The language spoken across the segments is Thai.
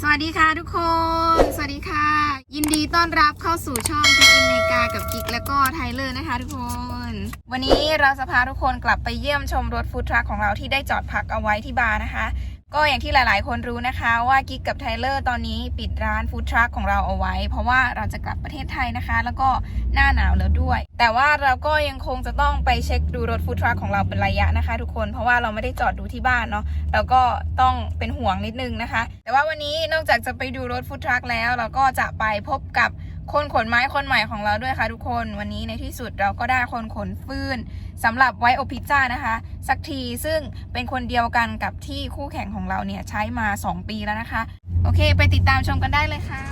สวัสดีค่ะทุกคน สวัสดีค่ะ ยินดีต้อนรับเข้าสู่ช่องกิกอินเมกากับกิกแล้วก็ไทเลอร์นะคะทุกคน วันนี้เราจะพาทุกคนกลับไปเยี่ยมชมรถฟู้ดทรัคของเราที่ได้จอดพักเอาไว้ที่บาร์นะคะ ก็อย่างที่หลาย ๆ คนรู้นะคะว่ากิ๊กกับไทเลอร์ตอนนี้ปิดร้านฟู้ดทรัคของเราเอาไว้ เพราะว่าเราจะกลับประเทศไทยนะคะ แล้วก็หน้าหนาวแล้วด้วย แต่ว่าเราก็ยังคงจะต้องไปเช็คดูรถฟู้ดทรัคของเราเป็นระยะนะคะ ทุกคนเพราะว่าเราไม่ได้จอดดูที่บ้านเนาะเราก็ต้องเป็นห่วงนิดนึงนะคะ แต่ว่าวันนี้นอกจากจะไปดูรถฟู้ดทรัคแล้ว เราก็จะไปพบกับคนขนไม้คนใหม่ของเราด้วยค่ะทุกคน วันนี้ในที่สุดเราก็ได้คนขนฟืน สำหรับไวโอพิซ่านะคะ สักทีซึ่งเป็นคนเดียวกันกับที่คู่แข่งของเราเนี่ยใช้มา 2 ปีแล้วนะคะ โอเค ไปติดตามชมกันได้เลยค่ะ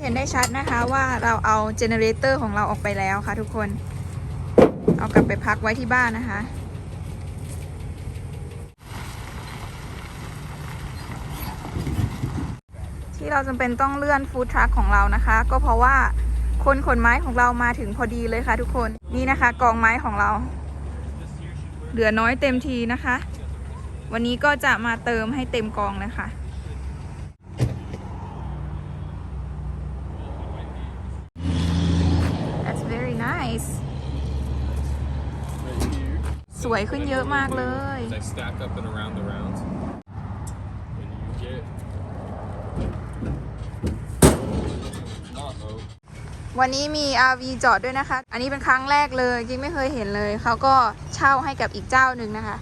เห็นได้ชัดนะคะว่าเราเอาเจเนเรเตอร์ของเราออกไปแล้วค่ะทุกคน เอากลับไปพักไว้ที่บ้านนะคะ เราจำเป็นต้องเลื่อนฟู้ดทรัคของเรานะคะ ก็เพราะว่าคนขนไม้ของเรามาถึงพอดีเลยค่ะทุกคนนี่นะคะ กองไม้ของเรา เหลือน้อยเต็มทีนะคะ วันนี้ก็จะมาเติมให้เต็มกองเลยค่ะสวยขึ้นเยอะมากเลย They stack up and around the rounds. And you get not oak. วันนี้มี RV จอดด้วยนะคะ อันนี้เป็นครั้งแรกเลยกิ๊กไม่เคยเห็นเลย เขาก็เช่าให้กับอีกเจ้าหนึ่งนะคะ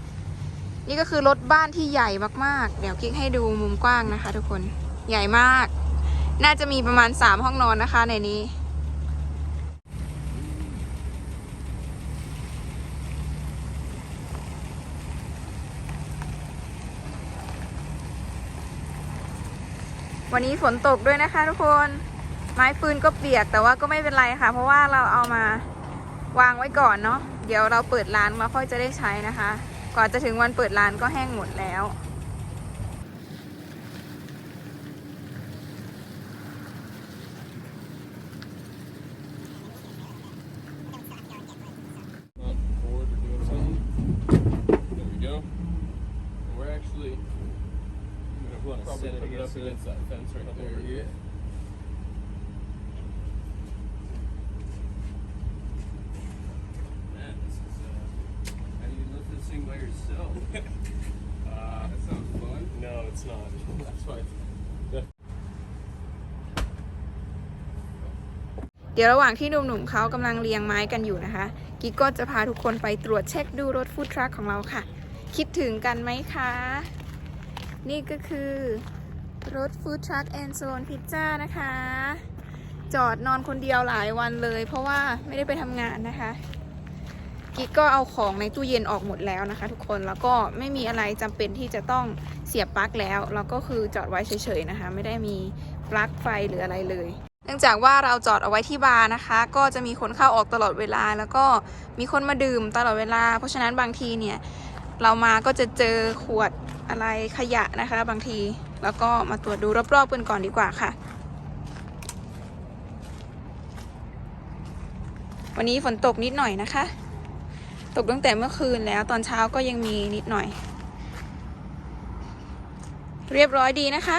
นี่ก็คือรถบ้านที่ใหญ่มากๆ เดี๋ยวกิ๊กให้ดูมุมกว้างนะคะ ทุกคน ใหญ่มาก น่าจะมีประมาณ 3 ห้องนอนนะคะในนี้ วันนี้ฝนตกด้วยนะคะทุกคน ไม้ฟืนก็เปียกแต่ว่าก็ไม่เป็นไรค่ะ เพราะว่าเราเอามาวางไว้ก่อนเนาะเดี๋ยวเราเปิดร้านมาค่อยจะได้ใช้นะคะ ก่อนจะถึงวันเปิดร้านก็แห้งหมดแล้ว เดี๋ยวระหว่างที่หนุ่มๆเขากำลังเรียงไม้กันอยู่นะคะ กิ๊กก็จะพาทุกคนไปตรวจเช็คดูรถฟู้ดทรัคของเราค่ะ คิดถึงกันไหมคะ นี่ก็คือรถฟู้ดทรัคแอนโซนพิซซ่านะคะ จอดนอนคนเดียวหลายวันเลย เพราะว่าไม่ได้ไปทำงานนะคะ กิ๊กก็เอาของในตู้เย็นออกหมดแล้วนะคะ ทุกคนแล้วก็ไม่มีอะไรจำเป็นที่จะต้องเสียบปลั๊กแล้วเราก็คือจอดไว้เฉยๆนะคะ ไม่ได้มีปลั๊กไฟหรืออะไรเลย เนื่องจากว่าเราจอดเอาไว้ที่บาร์นะคะ ก็จะมีคนเข้าออกตลอดเวลา แล้วก็มีคนมาดื่มตลอดเวลา เพราะฉะนั้นบางทีเนี่ยเรามาก็จะเจอขวดอะไรขยะนะคะ บางทีแล้วก็มาตรวจดูรอบๆกันก่อนดีกว่าค่ะวันนี้ฝนตกนิดหน่อยนะคะ ตกตั้งแต่เมื่อคืนแล้วตอนเช้าก็ยังมีนิดหน่อย เรียบร้อยดีนะคะ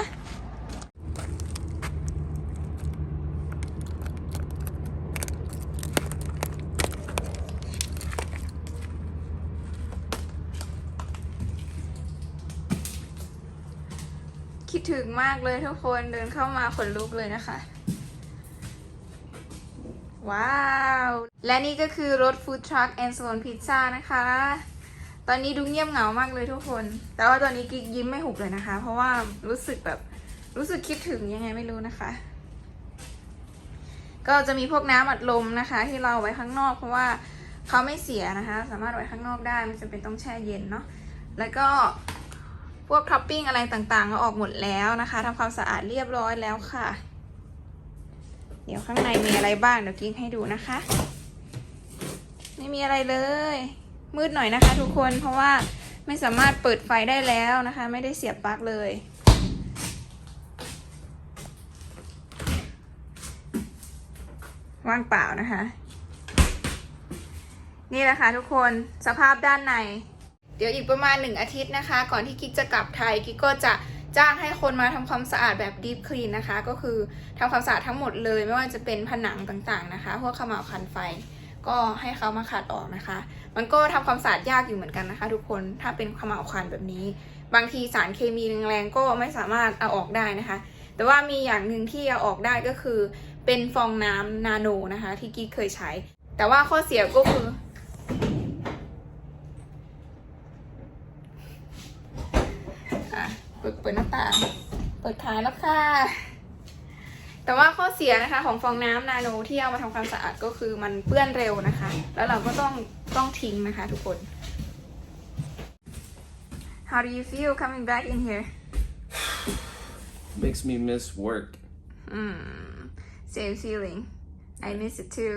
คิดถึงมากเลยทุกคนเดินเข้ามาขนลุกเลยนะคะ ว้าว และนี่ก็คือรถฟู้ดทรัคแอนด์โซนพิซซ่านะคะ ตอนนี้ดูเงียบเหงามากเลยทุกคน แต่ว่าตอนนี้กิ๊กยิ้มไม่หุบเลยนะคะ เพราะว่ารู้สึกแบบรู้สึกคิดถึงยังไงไม่รู้นะคะ ก็จะมีพวกน้ำอัดลมนะคะ ที่เราไว้ข้างนอก เพราะว่าเขาไม่เสียนะคะ สามารถไว้ข้างนอกได้ไม่จำเป็นต้องแช่เย็นเนาะแล้วก็พวกท็อปปิ้งอะไรต่างๆก็ออกหมดแล้วนะคะทำความสะอาดเรียบร้อยแล้วค่ะ ดี๋ยวข้างในมีอะไรบ้างเดี๋ยวกิ๊กให้ดูนะคะ ไม่มีอะไรเลย มืดหน่อยนะคะทุกคนเพราะว่าไม่สามารถเปิดไฟได้แล้วนะคะ ไม่ได้เสียบปลั๊กเลย ว่างเปล่านะคะ นี่แหละค่ะทุกคนสภาพด้านใน เดี๋ยวอีกประมาณหนึ่งอาทิตย์นะคะ ก่อนที่กิ๊กจะกลับไทยกิ๊กก็จะ จ้างให้คนมาทำความสะอาดแบบ deep clean นะคะ ก็คือทำความสะอาดทั้งหมดเลย ไม่ว่าจะเป็นผนังต่างๆนะคะ พวกขม่าคันไฟ ก็ให้เขามาขัดออกนะคะ มันก็ทำความสะอาดยากอยู่เหมือนกันนะคะ ทุกคนถ้าเป็นขม่าคันแบบนี้ บางทีสารเคมีแรงๆก็ไม่สามารถเอาออกได้นะคะ แต่ว่ามีอย่างหนึ่งที่เอาออกได้ก็คือ เป็นฟองน้ำนาโนนะคะ ที่กิ๊กเคยใช้ แต่ว่าข้อเสียก็คือ อะเปิ ดเปิดหน้าต่าง เปิดขายแล้วค่ะ แต่ว่าข้อเสียนะคะของฟองน้ำนาโนที่เอามาทำความสะอาดก็คือมันเปื้อนเร็วนะคะ แล้วเราก็ต้องต้องทิ้งนะคะทุกคน How do you feel coming back in here? Makes me miss work. Mm, same feeling. I miss it too.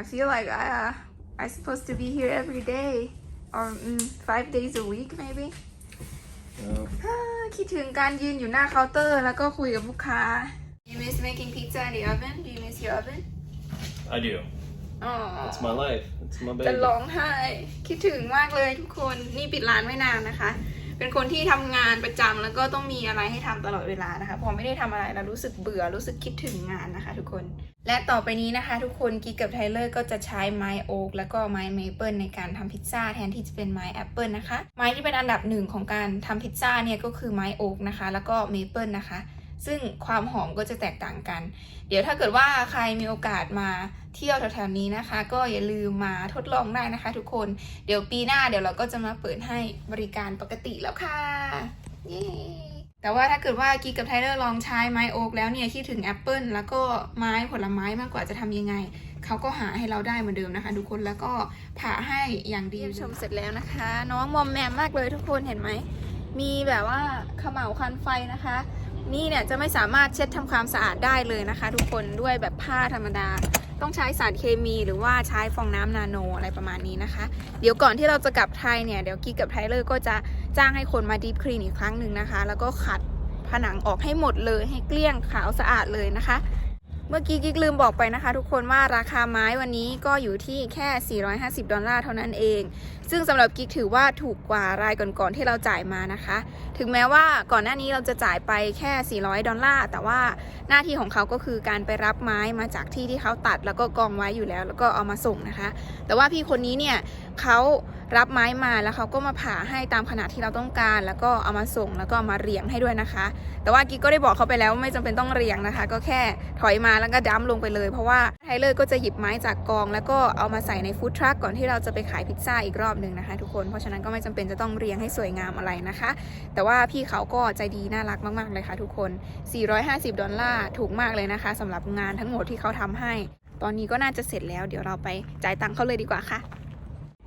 I feel like I, uh, I'm supposed to be here every day or mm, five days a week maybe. Uh, อ่า คิดถึงการยืนอยู่หน้าเคาน์เตอร์ แล้วก็คุยกับลูกค้า You miss making pizza in the oven? Do you miss your oven? I do. อ๋อ It's my life. It's my จะ baby. ร้องไห้ คิดถึงมากเลยทุกคน นี่ปิดร้านไม่นานนะคะ เป็นคนที่ทำงานประจำแล้วก็ต้องมีอะไรให้ทำตลอดเวลานะคะ พอไม่ได้ทำอะไรแล้วรู้สึกเบื่อรู้สึกคิดถึงงานนะคะทุกคน และต่อไปนี้นะคะ ทุกคนกิ๊กกับไทเลอร์ก็จะใช้ไม้โอ๊กแล้วก็ไม้เมเปิลในการทำพิซซ่าแทนที่จะเป็นไม้แอปเปิลนะคะ ไม้ที่เป็นอันดับหนึ่งของการทำพิซซ่าเนี่ยก็คือไม้โอ๊กนะคะ แล้วก็เมเปิลนะคะ ซึ่งความหอมก็จะแตกต่างกัน เดี๋ยวถ้าเกิดว่าใครมีโอกาสมาเที่ยวแถวๆนี้นะคะ ก็อย่าลืมมาทดลองได้นะคะ ทุกคน เดี๋ยวปีหน้าเดี๋ยวเราก็จะมาเปิดให้บริการปกติแล้วค่ะเย้แต่ว่าถ้าเกิดว่ากีกับไทเลอร์ลองใช้ไม้โอ๊กแล้วเนี่ยคิดถึงแอปเปิลแล้วก็ไม้ผลไม้มากกว่าจะทำยังไงเขาก็หาให้เราได้เหมือนเดิมนะคะ ทุกคนแล้วก็ผ่าให้อย่างดีชมเสร็จแล้วนะคะ น้องมอมแมมมากเลยทุกคนเห็นไหม มีแบบว่าเขม่าวคันไฟนะคะ นี่เนี่ยจะไม่สามารถเช็ดทำความสะอาดได้เลยนะคะ ทุกคนด้วยแบบผ้าธรรมดา ต้องใช้สารเคมีหรือว่าใช้ฟองน้ำนาโนอะไรประมาณนี้นะคะ เดี๋ยวก่อนที่เราจะกลับไทยเนี่ยเดี๋ยวกิ๊กกับไทเลอร์ก็จะจ้างให้คนมาดีฟคลีนอีกครั้งหนึ่งนะคะ แล้วก็ขัดผนังออกให้หมดเลยให้เกลี้ยงขาวสะอาดเลยนะคะ เมื่อกี้กิ๊กลืมบอกไปนะคะ ทุกคนว่าราคาไม้วันนี้ก็อยู่ที่แค่ 450 ดอลลาร์เท่านั้นเอง ซึ่งสำหรับกิ๊กถือว่าถูกกว่ารายก่อนๆที่เราจ่ายมานะคะ ถึงแม้ว่าก่อนหน้านี้เราจะจ่ายไปแค่ 400 ดอลลาร์ แต่ว่าหน้าที่ของเขาก็คือการไปรับไม้มาจากที่ที่เขาตัดแล้วก็กองไว้อยู่แล้ว แล้วก็เอามาส่งนะคะ แต่ว่าพี่คนนี้เนี่ยเขา รับไม้มาแล้วเขาก็มาผ่าให้ตามขนาดที่เราต้องการ แล้วก็เอามาส่งแล้วก็เอามาเรียงให้ด้วยนะคะ แต่ว่ากิ๊กก็ได้บอกเขาไปแล้วว่าไม่จำเป็นต้องเรียงนะคะ ก็แค่ถอยมาแล้วก็ดัมลงไปเลย เพราะว่าไทเลอร์ก็จะหยิบไม้จากกอง แล้วก็เอามาใส่ในฟู้ดทรัคก่อนที่เราจะไปขายพิซซ่าอีกรอบหนึ่งนะคะ ทุกคนเพราะฉะนั้นก็ไม่จำเป็นจะต้องเรียงให้สวยงามอะไรนะคะ แต่ว่าพี่เขาก็ใจดีน่ารักมากๆเลยค่ะ ทุกคน 450 ดอลลาร์ถูกมากเลยนะคะสำหรับงานทั้งหมดที่เขาทำให้ ตอนนี้ก็น่าจะเสร็จแล้วเดี๋ยวเราไปจ่ายตังค์เขาเลยดีกว่าค่ะ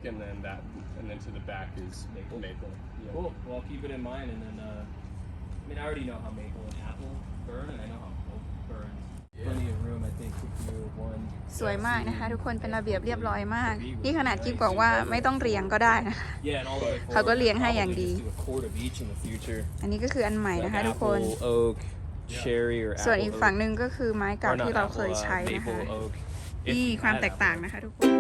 And then that, and then to the back is maple. maple. Yeah. Cool. Well, I'll keep it in mind, and then uh, I mean, I already know how maple and apple burn, and I know how oak burns. Plenty of room, I think, to do one. สวยมากนะคะ ทุกคนเป็นระเบียบเรียบร้อยมาก นี่ขนาดกิ๊บบอกว่าไม่ต้องเรียงก็ได้นะคะ Yeah, and all the way เขาก็ forward, เลี้ยงให้ probably อย่างดี just do a quart of each in the future. อันนี้ก็คืออันใหม่ Like นะคะทุกคน apple, oak, cherry, or ส่วน apple อีก oak. ฝั่งหนึ่งก็คือไม้เก่า Or not ที่เรา apple, เคย uh, ใช้นะคะ maple oak. If นี่ you ความ had แตกต่าง apple. นะคะทุกคน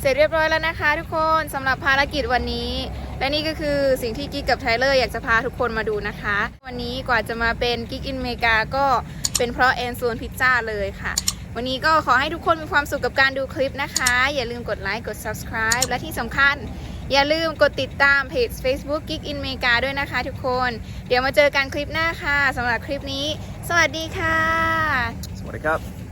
เสร็จเรียบร้อยแล้วนะคะทุกคนสำหรับภารกิจวันนี้ และนี่ก็คือสิ่งที่กิ๊กกับไทเลอร์อยากจะพาทุกคนมาดูนะคะ วันนี้กว่าจะมาเป็นกิ๊กอินเมกาก็เป็นเพราะแอนโซนพิซซ่าเลยค่ะ วันนี้ก็ขอให้ทุกคนมีความสุขกับการดูคลิปนะคะ อย่าลืมกดไลค์กด subscribe และที่สำคัญอย่าลืมกดติดตามเพจ Facebook Geek in Mega ด้วยนะคะทุกคน เดี๋ยวมาเจอกันคลิปหน้าค่ะสำหรับคลิปนี้ สวัสดีค่ะ สวัสดีครับ